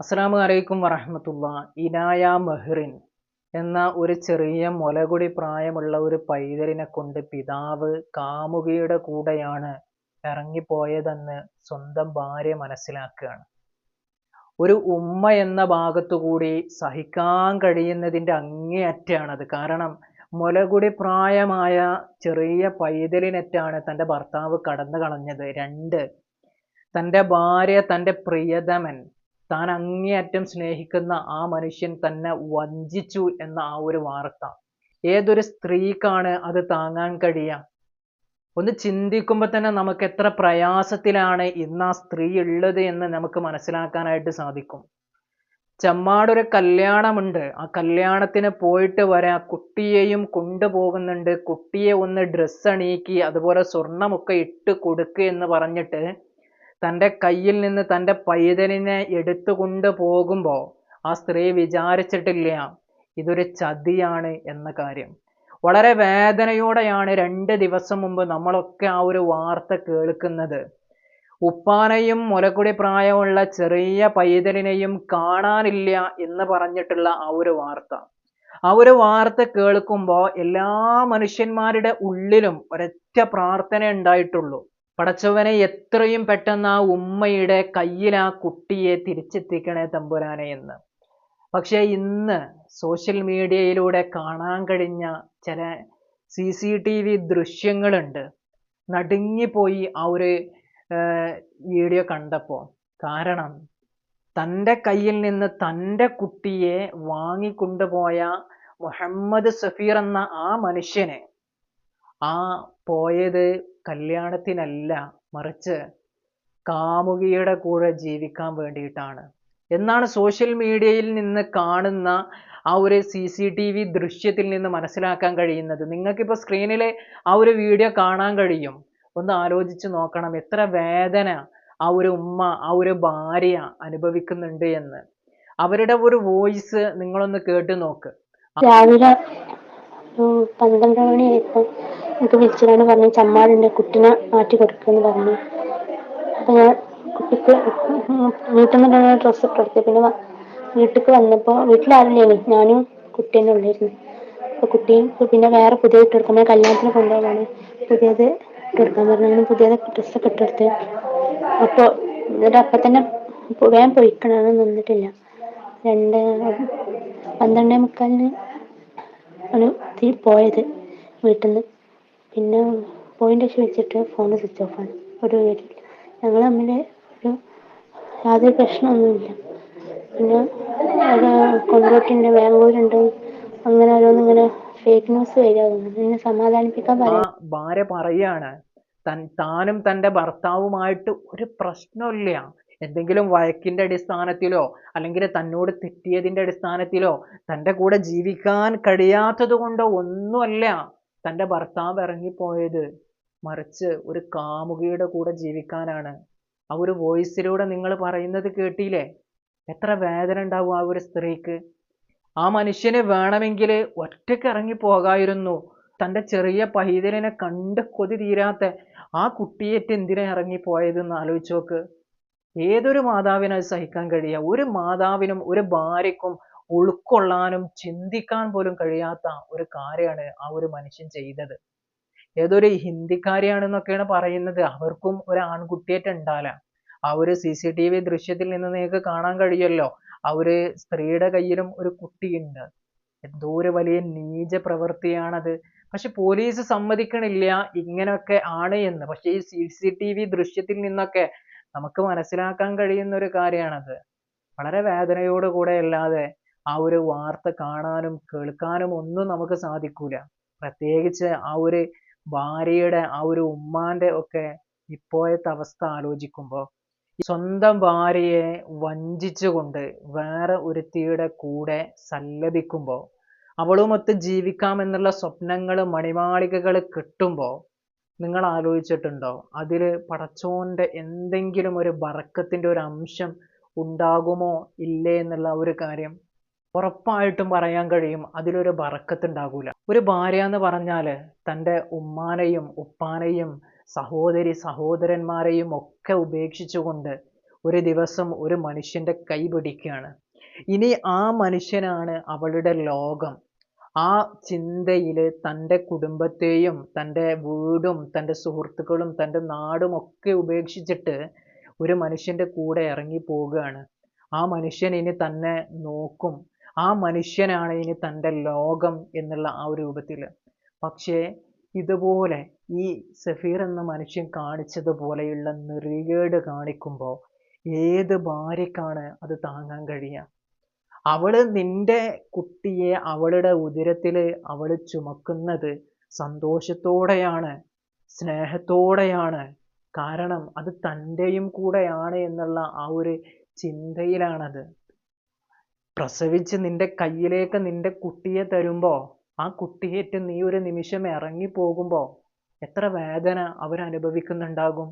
അസ്സലാമു അലൈക്കും വറഹമത്തുള്ള ഇനായ മെഹ്റിൻ എന്ന ഒരു ചെറിയ മുലകുടി പ്രായമുള്ള ഒരു പൈതലിനെ കൊണ്ട് പിതാവ് കാമുകിയുടെ കൂടെയാണ് ഇറങ്ങിപ്പോയതെന്ന് സ്വന്തം ഭാര്യ മനസ്സിലാക്കുകയാണ്. ഒരു ഉമ്മ എന്ന ഭാഗത്തു കൂടി സഹിക്കാൻ കഴിയുന്നതിന്റെ അങ്ങേയറ്റാണത് കാരണം മുലകുടി പ്രായമായ ചെറിയ പൈതലിനെറ്റാണ് തന്റെ ഭർത്താവ് കടന്നു കളഞ്ഞത് രണ്ട് തന്റെ ഭാര്യ തന്റെ പ്രിയതമൻ താൻ അങ്ങേയറ്റം സ്നേഹിക്കുന്ന ആ മനുഷ്യൻ തന്നെ വഞ്ചിച്ചു എന്ന ആ ഒരു വാർത്ത. ഏതൊരു സ്ത്രീക്കാണ് അത് താങ്ങാൻ കഴിയുക ഒന്ന് ചിന്തിക്കുമ്പോൾ തന്നെ നമുക്ക് എത്ര പ്രയാസത്തിലാണ് ഇന്ന് ആ സ്ത്രീ ഉള്ളത് എന്ന് നമുക്ക് മനസ്സിലാക്കാനായിട്ട് സാധിക്കും. ചെമ്മാടൊരു കല്യാണമുണ്ട്. ആ കല്യാണത്തിന് പോയിട്ട് വരാ കുട്ടിയെയും കൊണ്ടുപോകുന്നുണ്ട്. കുട്ടിയെ ഒന്ന് ഡ്രസ്സ് അണിയിക്കി അതുപോലെ സ്വർണമൊക്കെ ഇട്ട് കൊടുക്കുക എന്ന് പറഞ്ഞിട്ട് തന്റെ കയ്യിൽ നിന്ന് തന്റെ പൈതലിനെ എടുത്തുകൊണ്ട് പോകുമ്പോൾ ആ സ്ത്രീ വിചാരിച്ചിട്ടില്ല ഇതൊരു ചതിയാണ് എന്ന കാര്യം. വളരെ വേദനയോടെയാണ് രണ്ട് ദിവസം മുമ്പ് നമ്മളൊക്കെ ആ ഒരു വാർത്ത കേൾക്കുന്നത്. ഉപ്പാനെയും മുലക്കുടി പ്രായമുള്ള ചെറിയ പൈതലിനെയും കാണാനില്ല എന്ന് പറഞ്ഞിട്ടുള്ള ആ ഒരു വാർത്ത. ആ ഒരു വാർത്ത കേൾക്കുമ്പോൾ എല്ലാ മനുഷ്യന്മാരുടെ ഉള്ളിലും ഒരൊറ്റ പ്രാർത്ഥന ഉണ്ടായിട്ടുള്ളൂ. പടച്ചവനെ എത്രയും പെട്ടെന്ന് ആ ഉമ്മയുടെ കയ്യിൽ ആ കുട്ടിയെ തിരിച്ചെത്തിക്കണേ തമ്പുരാനെ എന്ന്. പക്ഷേ ഇന്ന് സോഷ്യൽ മീഡിയയിലൂടെ കാണാൻ കഴിഞ്ഞ ചില സി സി ടി വി ദൃശ്യങ്ങളുണ്ട്. നടുങ്ങിപ്പോയി ആ ഒരു വീഡിയോ കണ്ടപ്പോൾ. കാരണം തന്റെ കയ്യിൽ നിന്ന് തന്റെ കുട്ടിയെ വാങ്ങിക്കൊണ്ടുപോയ മുഹമ്മദ് സഫീർ എന്ന ആ മനുഷ്യനെ ആ പോയത് കല്യാണത്തിനല്ല മറിച്ച് കാമുകിയുടെ കൂടെ ജീവിക്കാൻ വേണ്ടിയിട്ടാണ്. എന്നാണ് സോഷ്യൽ മീഡിയയിൽ നിന്ന് കാണുന്ന ആ ഒരു സി സി ടി വി ദൃശ്യത്തിൽ നിന്ന് മനസ്സിലാക്കാൻ കഴിയുന്നത്. നിങ്ങൾക്കിപ്പോൾ സ്ക്രീനിൽ ആ ഒരു വീഡിയോ കാണാൻ കഴിയും. ഒന്ന് ആലോചിച്ച് നോക്കണം എത്ര വേദന ആ ഒരു ഉമ്മ ആ ഒരു ഭാര്യ അനുഭവിക്കുന്നുണ്ട് എന്ന്. അവരുടെ ഒരു വോയിസ് നിങ്ങളൊന്ന് കേട്ട് നോക്ക്. രാവിലെ പന്ത്രണ്ട് മണിയായപ്പോ എനിക്ക് വിളിച്ചിട്ടാണ് പറഞ്ഞു ചമ്മാടുണ്ട് കുട്ടിനെ മാറ്റി കൊടുക്കുമെന്ന് പറഞ്ഞു. അപ്പൊ ഞാൻ കുട്ടിക്ക് വീട്ടിൽ നിന്ന് ഡ്രസ്സ് ഇട്ട് കൊടുത്തു. പിന്നെ വ- വീട്ടിക്ക് വന്നപ്പോ വീട്ടിലാരില്ലേനി ഞാനും കുട്ടീനെ ഉള്ളായിരുന്നു അപ്പൊ കുട്ടിയും പിന്നെ വേറെ പുതിയ ഇട്ട് കൊടുക്കാൻ കല്യാണത്തിന് കൊണ്ടുപോകാണ് പുതിയത് ഇട്ട് കൊടുക്കാൻ പറഞ്ഞു. അങ്ങനെ പുതിയത് ഡ്രസ്സൊക്കെ ഇട്ടെടുത്ത് അപ്പൊ എന്നിട്ട് അപ്പൊ തന്നെ വേഗം പൊയ്ക്കണമെന്ന് നിന്നിട്ടില്ല. രണ്ട് പന്ത്രണ്ടേ മുക്കാലിന് ആണ് പോയത് വീട്ടിൽ നിന്ന് പിന്നെ പോയിന്റ് ശേഷം വെച്ചിട്ട് ഫോൺ സ്വിച്ച് ഓഫാണ് ഒരു വീട്ടിൽ ഞങ്ങൾ തമ്മിൽ ഒരു യാതൊരു പ്രശ്നമൊന്നുമില്ല. പിന്നെ ഒരു കൊണ്ടോട്ടുണ്ട് ബാംഗ്ലൂരുണ്ട്. അങ്ങനെ ഓരോന്ന് ഇങ്ങനെ ഫേക്ക് ന്യൂസ് വരിക എന്നെ സമാധാനിപ്പിക്കാൻ പറയാം ഭാര്യ പറയാണ് തൻ താനും തന്റെ ഭർത്താവുമായിട്ട് ഒരു പ്രശ്നമില്ല. എന്തെങ്കിലും വഴക്കിന്റെ അടിസ്ഥാനത്തിലോ അല്ലെങ്കിൽ തന്നോട് തെറ്റിയതിന്റെ അടിസ്ഥാനത്തിലോ തന്റെ കൂടെ ജീവിക്കാൻ കഴിയാത്തത് കൊണ്ടോ ഒന്നുമല്ല. തന്റെ ഭർത്താവ് ഇറങ്ങിപ്പോയത് മറിച്ച് ഒരു കാമുകിയുടെ കൂടെ ജീവിക്കാനാണ്. ആ ഒരു വോയിസിലൂടെ നിങ്ങൾ പറയുന്നത് കേട്ടില്ലേ? എത്ര വേദന ഉണ്ടാവും ആ ഒരു സ്ത്രീക്ക്. ആ മനുഷ്യനെ വേണമെങ്കിൽ ഒറ്റയ്ക്ക് ഇറങ്ങി പോകായിരുന്നു തന്റെ ചെറിയ പൈതലിനെ കണ്ട് കൊതി തീരാത്ത ആ കുട്ടിയേറ്റ് എന്തിനാ ഇറങ്ങി പോയതെന്ന് ആലോചിച്ച് നോക്ക്. ഏതൊരു മാതാവിനും അത് സഹിക്കാൻ കഴിയുക ഒരു മാതാവിനും ഒരു ഭാര്യയ്ക്കും ഉൾക്കൊള്ളാനും ചിന്തിക്കാൻ പോലും കഴിയാത്ത ഒരു കാര്യമാണ് ആ ഒരു മനുഷ്യൻ ചെയ്തത്. ഏതൊരു ഹിന്ദിക്കാരിയാണെന്നൊക്കെയാണ് പറയുന്നത്. അവർക്കും ഒരു ആൺകുട്ടിയേറ്റ ഉണ്ടാല. ആ ഒരു വി ദൃശ്യത്തിൽ നിന്ന് നിങ്ങൾക്ക് കാണാൻ കഴിയുമല്ലോ ആ ഒരു സ്ത്രീയുടെ കയ്യിലും ഒരു കുട്ടിയുണ്ട്. എന്തോ ഒരു വലിയ നീച പ്രവൃത്തിയാണത് പക്ഷെ പോലീസ് സമ്മതിക്കണില്ല ഇങ്ങനെയൊക്കെ ആണ് എന്ന്. പക്ഷെ ഈ വി ദൃശ്യത്തിൽ നിന്നൊക്കെ നമുക്ക് മനസ്സിലാക്കാൻ കഴിയുന്ന ഒരു കാര്യമാണത് വളരെ വേദനയോട് കൂടെ അല്ലാതെ ആ ഒരു വാർത്ത കാണാനും കേൾക്കാനും ഒന്നും നമുക്ക് സാധിക്കൂല. പ്രത്യേകിച്ച് ആ ഒരു ഭാര്യയുടെ ആ ഒരു ഉമ്മാന്റെ ഒക്കെ ഇപ്പോഴത്തെ അവസ്ഥ ആലോചിക്കുമ്പോൾ സ്വന്തം ഭാര്യയെ വഞ്ചിച്ചുകൊണ്ട് വേറെ ഒരുത്തിയുടെ കൂടെ സല്ലപിക്കുമ്പോൾ അവളുമൊത്ത് ജീവിക്കാമെന്നുള്ള സ്വപ്നങ്ങൾ മണിമാളികകൾ കിട്ടുമ്പോൾ നിങ്ങൾ ആലോചിച്ചിട്ടുണ്ടോ? അതിൽ പടച്ചോന്റെ എന്തെങ്കിലും ഒരു ബറക്കത്തിന്റെ ഒരു അംശം ഉണ്ടാകുമോ ഇല്ലേ എന്നുള്ള ഒരു കാര്യം ഉറപ്പായിട്ടും പറയാൻ കഴിയും അതിലൊരു ബറക്കത്തുണ്ടാകൂല. ഒരു ഭാര്യ എന്ന് പറഞ്ഞാൽ തന്റെ ഉമ്മാനെയും ഉപ്പാനെയും സഹോദരി സഹോദരന്മാരെയും ഒക്കെ ഉപേക്ഷിച്ചുകൊണ്ട് ഒരു ദിവസം ഒരു മനുഷ്യന്റെ കൈ പിടിക്കുകയാണ്. ഇനി ആ മനുഷ്യനാണ് അവളുടെ ലോകം. ആ ചിന്തയിൽ തന്റെ കുടുംബത്തെയും തന്റെ വീടും തന്റെ സുഹൃത്തുക്കളും തന്റെ നാടും ഒക്കെ ഉപേക്ഷിച്ചിട്ട് ഒരു മനുഷ്യന്റെ കൂടെ ഇറങ്ങി പോവുകയാണ്. ആ മനുഷ്യൻ ഇനി തന്നെ നോക്കും ആ മനുഷ്യനാണ് ഇനി തന്റെ ലോകം എന്നുള്ള ആ ഒരു രൂപത്തിൽ. പക്ഷേ ഇതുപോലെ ഈ സഫീർ എന്ന മനുഷ്യൻ കാണിച്ചതുപോലെയുള്ള നെറികേട് കാണിക്കുമ്പോൾ ഏത് ഭാര്യക്കാണ് അത് താങ്ങാൻ കഴിയുക? അവൾ നിന്റെ കുട്ടിയെ അവളുടെ ഉദരത്തിൽ അവൾ ചുമക്കുന്നത് സന്തോഷത്തോടെയാണ് സ്നേഹത്തോടെയാണ്. കാരണം അത് തന്റെയും കൂടെയാണ് എന്നുള്ള ആ ഒരു ചിന്തയിലാണത്. പ്രസവിച്ച് നിന്റെ കയ്യിലേക്ക് നിന്റെ കുട്ടിയെ തരുമ്പോൾ ആ കുട്ടിയേറ്റ് നീ ഒരു നിമിഷം ഇറങ്ങി പോകുമ്പോൾ എത്ര വേദന അവരനുഭവിക്കുന്നുണ്ടാകും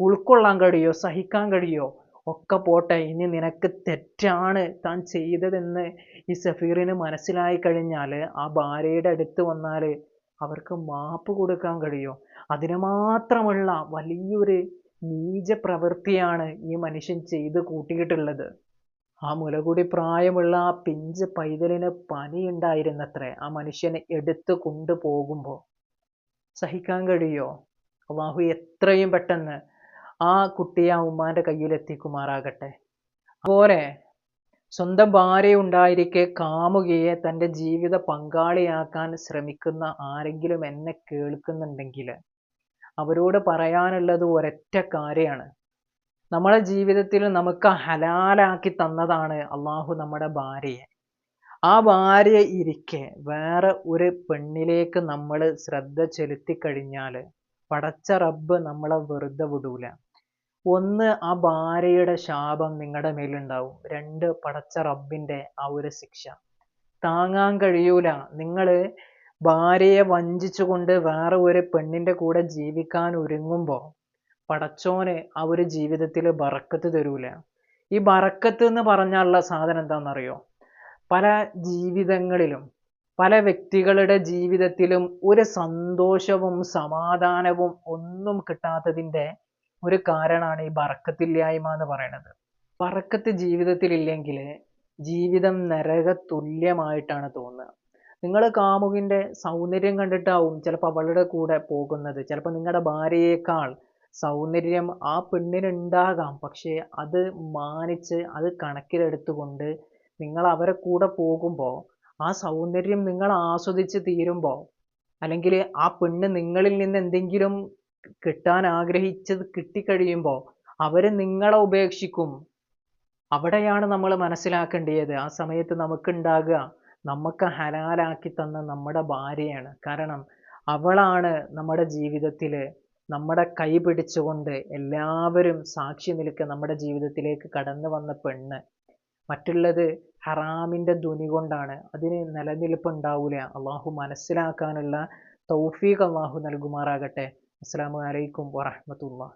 ഉൾക്കൊള്ളാൻ കഴിയോ? സഹിക്കാൻ കഴിയോ? ഒക്കെ പോട്ടെ ഇനി നിനക്ക് തെറ്റാണ് താൻ ചെയ്തതെന്ന് ഈ സഫീറിന് മനസ്സിലായി കഴിഞ്ഞാൽ ആ ഭാര്യയുടെ അടുത്ത് വന്നാൽ അവർക്ക് മാപ്പ് കൊടുക്കാൻ കഴിയോ? അതിന് മാത്രമുള്ള വലിയൊരു നീച പ്രവൃത്തിയാണ് ഈ മനുഷ്യൻ ചെയ്ത് കൂട്ടിയിട്ടുള്ളത്. ആ മുലകുടി പ്രായമുള്ള ആ പിഞ്ച് പൈതലിന് പനിയുണ്ടായിരുന്നത്രേ. ആ മനുഷ്യനെ എടുത്തു കൊണ്ടുപോകുമ്പോൾ സഹിക്കാൻ കഴിയോ? അള്ളാഹു എത്രയും പെട്ടെന്ന് ആ കുട്ടിയെ ആ ഉമ്മാന്റെ കയ്യിൽ എത്തിക്കുമാറാകട്ടെ. അതുപോലെ സ്വന്തം ഭാര്യ ഉണ്ടായിരിക്കെ കാമുകയെ തന്റെ ജീവിത പങ്കാളിയാക്കാൻ ശ്രമിക്കുന്ന ആരെങ്കിലും എന്നെ കേൾക്കുന്നുണ്ടെങ്കിൽ അവരോട് പറയാനുള്ളത് ഒരൊറ്റ കാര്യമാണ്. നമ്മുടെ ജീവിതത്തിൽ നമുക്ക് ഹലാലാക്കി തന്നതാണ് അള്ളാഹു നമ്മുടെ ഭാര്യയെ. ആ ഭാര്യ ഇരിക്കെ വേറെ ഒരു പെണ്ണിലേക്ക് നമ്മൾ ശ്രദ്ധ ചെലുത്തി കഴിഞ്ഞാൽ പടച്ച റബ്ബ് നമ്മളെ വെറുതെ വിടൂല. ഒന്ന് ആ ഭാര്യയുടെ ശാപം നിങ്ങളുടെ മേലുണ്ടാവും. രണ്ട് പടച്ച റബ്ബിന്റെ ആ ഒരു ശിക്ഷ. താങ്ങാൻ കഴിയൂല. നിങ്ങൾ ഭാര്യയെ വഞ്ചിച്ചുകൊണ്ട് വേറെ ഒരു പെണ്ണിന്റെ കൂടെ ജീവിക്കാൻ ഒരുങ്ങുമ്പോൾ പടച്ചോന് ഒരു ജീവിതത്തിൽ ബറക്കത്ത് തരൂല. ഈ ബറക്കത്ത് എന്ന് പറഞ്ഞാലുള്ള സാധനം എന്താണെന്നറിയോ പല ജീവിതങ്ങളിലും പല വ്യക്തികളുടെ ജീവിതത്തിലും ഒരു സന്തോഷവും സമാധാനവും ഒന്നും കിട്ടാത്തതിന്റെ ഒരു കാരണമാണ് ഈ ബറക്കത്തില്ലായ്മ എന്ന് പറയുന്നത് ബറക്കത്ത് ജീവിതത്തിലില്ലെങ്കിൽ ജീവിതം നരക തുല്യമായിട്ടാണ് തോന്നുക. നിങ്ങൾ കാമുകിന്റെ സൗന്ദര്യം കണ്ടിട്ടാവും ചിലപ്പോൾ അവളുടെ കൂടെ പോകുന്നത്. ചിലപ്പോൾ നിങ്ങളുടെ ഭാര്യയേക്കാൾ സൗന്ദര്യം ആ പെണ്ണിനുണ്ടാകാം. പക്ഷേ അത് മാനിച്ച് അത് കണക്കിലെടുത്തുകൊണ്ട് നിങ്ങൾ അവരെ കൂടെ പോകുമ്പോൾ ആ സൗന്ദര്യം നിങ്ങൾ ആസ്വദിച്ച് തീരുമ്പോൾ അല്ലെങ്കിൽ ആ പെണ്ണ് നിങ്ങളിൽ നിന്ന് എന്തെങ്കിലും കിട്ടാൻ ആഗ്രഹിച്ചത് കിട്ടിക്കഴിയുമ്പോൾ അവർ നിങ്ങളെ ഉപേക്ഷിക്കും. അവിടെയാണ് നമ്മൾ മനസ്സിലാക്കേണ്ടത് ആ സമയത്ത് നമുക്കുണ്ടാകുക നമുക്ക് ഹലാലാക്കി തന്ന നമ്മുടെ ഭാര്യയാണ്. കാരണം അവളാണ് നമ്മുടെ ജീവിതത്തിൽ നമ്മുടെ കൈ പിടിച്ചുകൊണ്ട് എല്ലാവരും സാക്ഷി നിൽക്കുക നമ്മുടെ ജീവിതത്തിലേക്ക് കടന്നു വന്ന പെണ്ണ്. മറ്റുള്ളത് ഹറാമിന്റെ ധ്വനി കൊണ്ടാണ്. അതിന് നിലനിൽപ്പുണ്ടാവില്ല അള്ളാഹു മനസ്സിലാക്കാനുള്ള തൗഫീഖ് അള്ളാഹു നൽകുമാറാകട്ടെ. അസ്സാം വലൈക്കും വറഹമത്തുള്ള